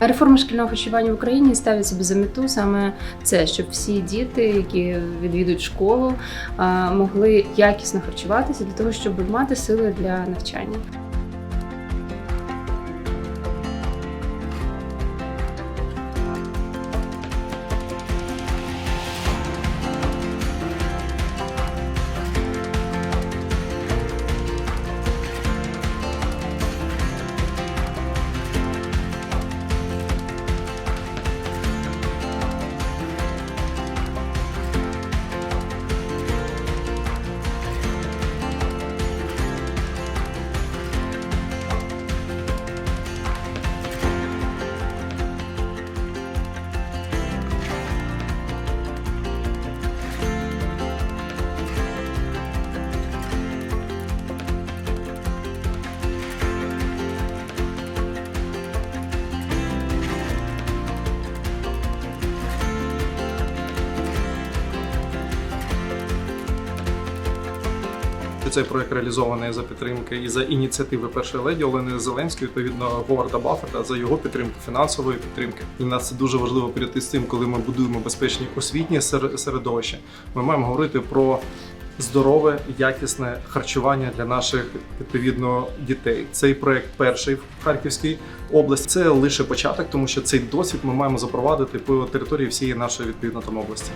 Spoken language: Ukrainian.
Реформа шкільного харчування в Україні ставить собі за мету саме це, щоб всі діти, які відвідують школу, могли якісно харчуватися для того, щоб мати сили для навчання. Цей проект реалізований за підтримки і за ініціативи першої леді Олени Зеленської, відповідно Говарда Баффета, за його підтримки, фінансової підтримки. І нас це дуже важливо перейти з тим, коли ми будуємо безпечні освітні сер- середовища. Ми маємо говорити про здорове, якісне харчування для наших відповідно дітей. Цей проект перший в Харківській області. Це лише початок, тому що цей досвід ми маємо запровадити по території всієї нашої відповідно там області.